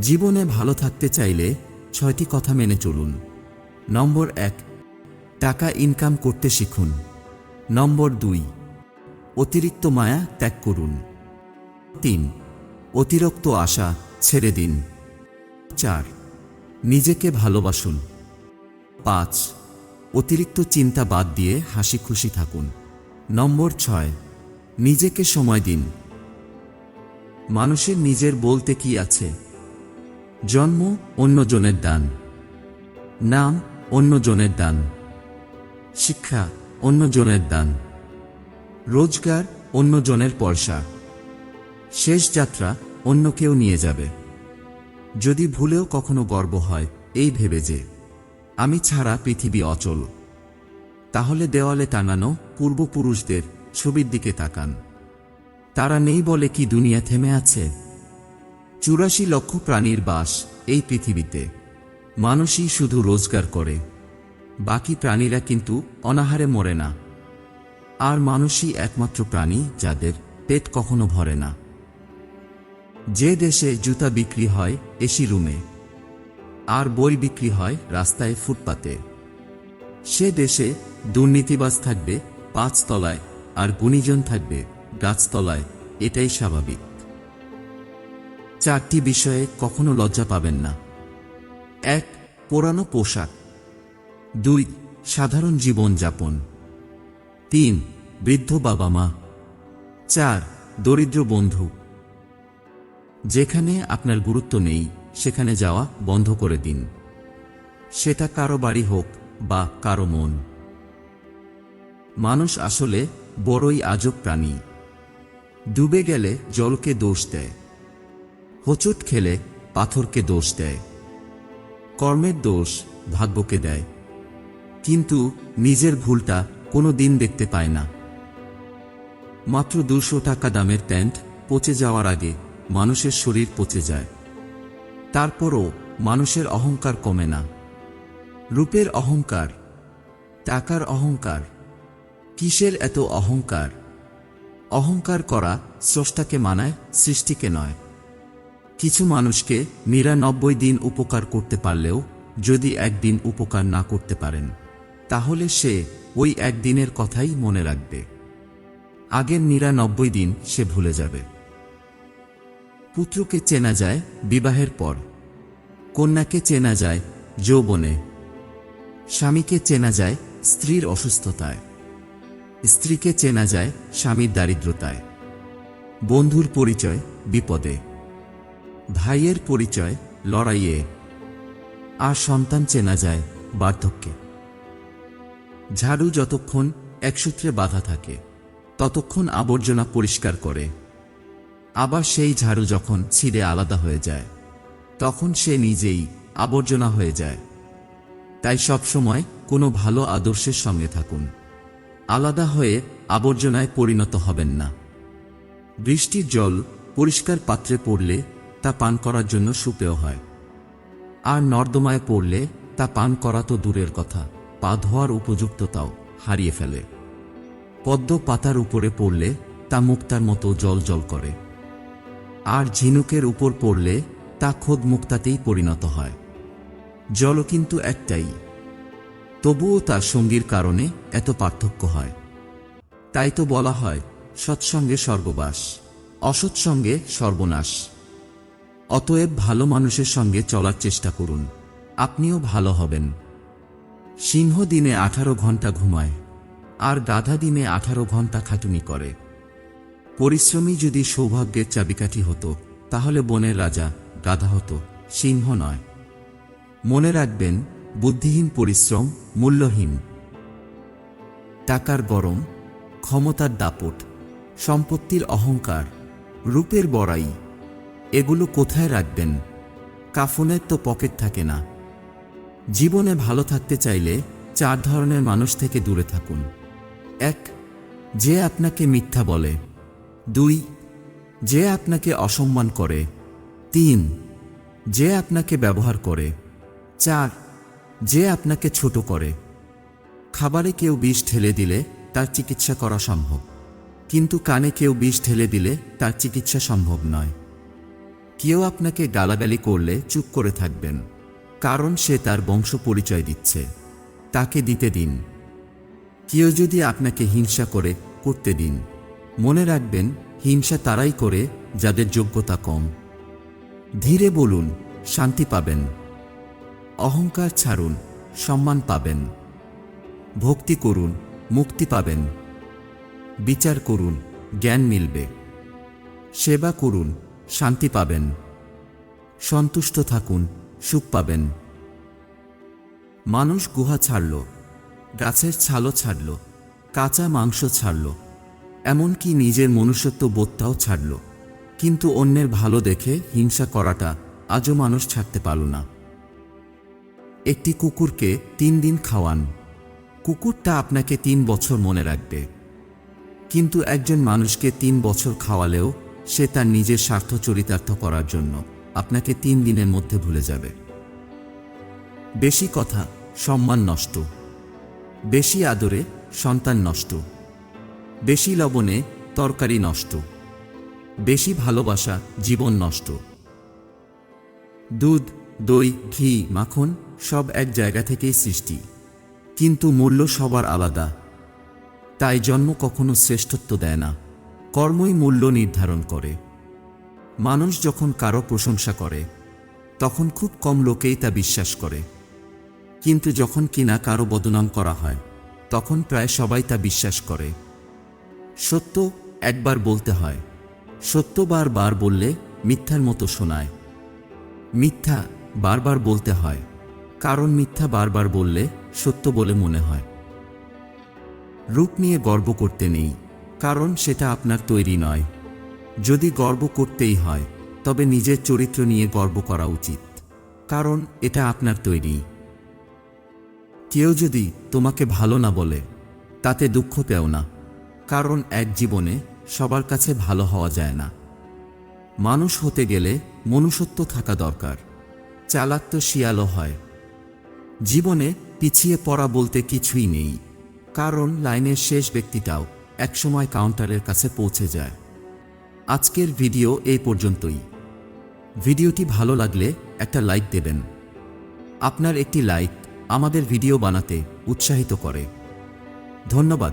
জীবনে ভালো থাকতে চাইলে ছয়টি কথা মেনে চলুন। নম্বর এক, টাকা ইনকাম করতে শিখুন। নম্বর দুই, অতিরিক্ত মায়া ত্যাগ করুন। তিন, অতিরিক্ত আশা ছেড়ে দিন। চার, নিজেকে ভালোবাসুন। পাঁচ, অতিরিক্ত চিন্তা বাদ দিয়ে হাসি খুশি থাকুন। নম্বর ছয়, নিজেকে সময় দিন। মানুষের নিজের বলতে কি আছে? জন্ম অন্যজনের দান। নাম অন্যজনের দান। শিক্ষা অন্যজনের দান। রোজগার অন্যজনের পয়সা। শেষ যাত্রা অন্য কেউ নিয়ে যাবে। যদি ভুলেও কখনো গর্ব হয়, এই ভেবে যে, আমি ছাড়া পৃথিবী অচল। তাহলে দেওয়ালে টানানো পূর্বপুরুষদের ছবির দিকে তাকান। তারা নেই বলে কি দুনিয়া থেমে আছে? চুরাশি লক্ষ প্রাণীর বাস এই পৃথিবীতে। মানুষই শুধু রোজগার করে। বাকি প্রাণীরা কিন্তু অনাহারে মরে না। আর মানুষই একমাত্র প্রাণী যাদের পেট কখনো ভরে না। যে দেশে জুতা বিক্রি হয় এসি রুমে আর বই বিক্রি হয়, রাস্তায় ফুটপাতে। সে দেশে দুর্নীতিবাজ থাকবে পাঁচ তলায় আর গুণীজন থাকবে, গাছতলায়। এটাই স্বাভাবিক। চারটি বিষয়ে কখনো লজ্জা পাবেন না। এক, পুরানো পোশাক। দুই, সাধারণ জীবন যাপন তিন, বৃদ্ধ বাবা মা চার, দরিদ্র বন্ধু। যেখানে আপনার গুরুত্ব নেই, সেখানে যাওয়া বন্ধ করে দিন। সেটা কারও বাড়ি হোক বা কারও মন। মানুষ আসলে বড়ই আজব প্রাণী। ডুবে গেলে জলকে দোষ দেয়। হোঁচট খেলে পাথরকে দোষ দেয়। কর্মের দোষ ভাগ্যকে দেয়। কিন্তু নিজের ভুলটা কোনো দিন দেখতে পায় না। মাত্র দুশো টাকা দামের প্যান্ট পচে যাওয়ার আগে মানুষের শরীর পচে যায়। তারপরও মানুষের অহংকার কমে না। রূপের অহংকার, টাকার অহংকার, কিসের এত অহংকার? অহংকার করা স্রষ্টাকে মানায়, সৃষ্টিকে নয়। কিছু মানুষকে নিরানব্বই দিন উপকার করতে পারলেও যদি একদিন উপকার না করতে পারেন, তাহলে সে ওই একদিনের কথাই মনে রাখবে। আগের নিরানব্বই দিন সে ভুলে যাবে। পুত্রকে চেনা যায় বিবাহের পর। কন্যাকে চেনা যায় যৌবনে। স্বামীকে চেনা যায় স্ত্রীর অসুস্থতায়। স্ত্রীকে চেনা যায় স্বামীর দারিদ্রতায়। বন্ধুর পরিচয় বিপদে। ভাইয়ের পরিচয় লড়াইয়ে। আর সন্তান চেনা যায় বার্ধক্যে। ঝাড়ু যতক্ষণ একসূত্রে বাধা থাকে, ততক্ষণ আবর্জনা পরিষ্কার করে। আবার সেই ঝাড়ু যখন ছিঁড়ে আলাদা হয়ে যায়, তখন সে নিজেই আবর্জনা হয়ে যায়। তাই সবসময় কোনো ভালো আদর্শের সঙ্গে থাকুন। আলাদা হয়ে আবর্জনায় পরিণত হবেন না। বৃষ্টির জল পরিষ্কার পাত্রে পড়লে তা পান করার জন্য সুপেয় হয়। আর নর্দমায় পড়লে তা পান করা তো দূরের কথা, পা ধোয়ার উপযুক্ততাও হারিয়ে ফেলে। পদ্ম পাতার উপরে পড়লে তা মুক্তার মতো জল জল করে। আর ঝিনুকের উপর পড়লে তা খোদ মুক্তাতেই পরিণত হয়। জলও কিন্তু একটাই। তবুও তার সঙ্গীর কারণে এত পার্থক্য হয়। তাই তো বলা হয়, সৎসঙ্গে স্বর্গবাস, অসৎসঙ্গে সর্বনাশ। অতএব ভালো মানুষের সঙ্গে চলার চেষ্টা করুন। আপনিও ভালো হবেন। সিংহ দিনে আঠারো ঘণ্টা ঘুমায়, আর গাধা দিনে আঠারো ঘণ্টা খাটুনি করে। পরিশ্রমী যদি সৌভাগ্যের চাবিকাঠি হতো, তাহলে বনের রাজা গাধা হতো, সিংহ নয়। মনে রাখবেন, বুদ্ধিহীন পরিশ্রম মূল্যহীন। টাকার গরম, ক্ষমতার দাপট, সম্পত্তির অহংকার, রূপের বড়াই এগুলো কোথায় রাখবেন? কাফনের তো পকেট থাকে না। জীবনে ভালো থাকতে চাইলে চার ধরনের মানুষ থেকে দূরে থাকুন। এক, যে আপনাকে মিথ্যা বলে। দুই, যে আপনাকে অসম্মান করে। তিন, যে আপনাকে ব্যবহার করে। চার, যে আপনাকে ছোট করে। খাবারে কেউ বিষ ঢেলে দিলে তার চিকিৎসা করা সম্ভব। কিন্তু কানে কেউ বিষ ঢেলে দিলে তার চিকিৎসা সম্ভব নয়। কেউ আপনাকে গালাগালি করলে চুপ করে থাকবেন, কারণ সে তার বংশ পরিচয় দিচ্ছে। তাকে দিতে দিন। কেউ যদি আপনাকে হিংসা করে, করতে দিন। মনে রাখবেন, হিংসা তারাই করে যাদের যোগ্যতা কম। ধীরে বলুন, শান্তি পাবেন। অহংকার ছাড়ুন, সম্মান পাবেন। ভক্তি করুন, মুক্তি পাবেন। বিচার করুন, জ্ঞান মিলবে। সেবা করুন শান্তি পাবেন। সন্তুষ্ট থাকুন, সুখ পাবেন। মানুষ গুহা ছাড়ল, গাছের ছালও ছাড়ল, কাঁচা মাংস ছাড়ল, এমনকি নিজের মনুষ্যত্ব বোধটাও ছাড়ল। কিন্তু অন্যের ভালো দেখে হিংসা করাটা আজও মানুষ ছাড়তে পারল না। একটি কুকুরকে তিন দিন খাওয়ান। কুকুরটা আপনাকে তিন বছর মনে রাখবে। কিন্তু একজন মানুষকে তিন বছর খাওয়ালেও সে তার নিজের স্বার্থ চরিতার্থ করার জন্য আপনাকে তিন দিনের মধ্যে ভুলে যাবে। বেশি কথা, সম্মান নষ্ট। বেশি আদরে, সন্তান নষ্ট। বেশি লবণে, তরকারি নষ্ট। বেশি ভালোবাসা, জীবন নষ্ট। দুধ, দই, ঘি, মাখন সব এক জায়গা থেকেই সৃষ্টি। কিন্তু মূল্য সবার আলাদা। তাই জন্ম কখনো শ্রেষ্ঠত্ব দেয় না। কর্মই মূল্য নির্ধারণ করে। মানুষ যখন কারও প্রশংসা করে, তখন খুব কম লোকেই তা বিশ্বাস করে। কিন্তু যখন কিনা কারও বদনাম করা হয়, তখন প্রায় সবাই তা বিশ্বাস করে। সত্য একবার বলতে হয়, সত্য বারবার বললে মিথ্যার মতো শোনায়। মিথ্যা বারবার বলতে হয়, কারণ মিথ্যা বারবার বললে সত্য বলে মনে হয়। রূপ নিয়ে গর্ব করতে নেই। কারণ সেটা আপনার তৈরি নয়। যদি গর্ব করতেই হয়, তবে নিজের চরিত্র নিয়ে গর্ব করা উচিত। কারণ এটা আপনার তৈরি। কেউ যদি তোমাকে ভালো না বলে, তাতে দুঃখ পেও না। কারণ এক জীবনে সবার কাছে ভালো হওয়া যায় না। মানুষ হতে গেলে মনুষ্যত্ব থাকা দরকার। চালাক তো শিয়ালও হয়। জীবনে পিছিয়ে পড়া বলতে কিছুই নেই। কারণ লাইনের শেষ ব্যক্তিটাও একসময় কাউন্টারের কাছে পৌঁছে যায়। আজকের ভিডিও এই পর্যন্তই। ভিডিওটি ভালো লাগলে একটা লাইক দেবেন। আপনার একটি লাইক আমাদের ভিডিও বানাতে উৎসাহিত করে। ধন্যবাদ।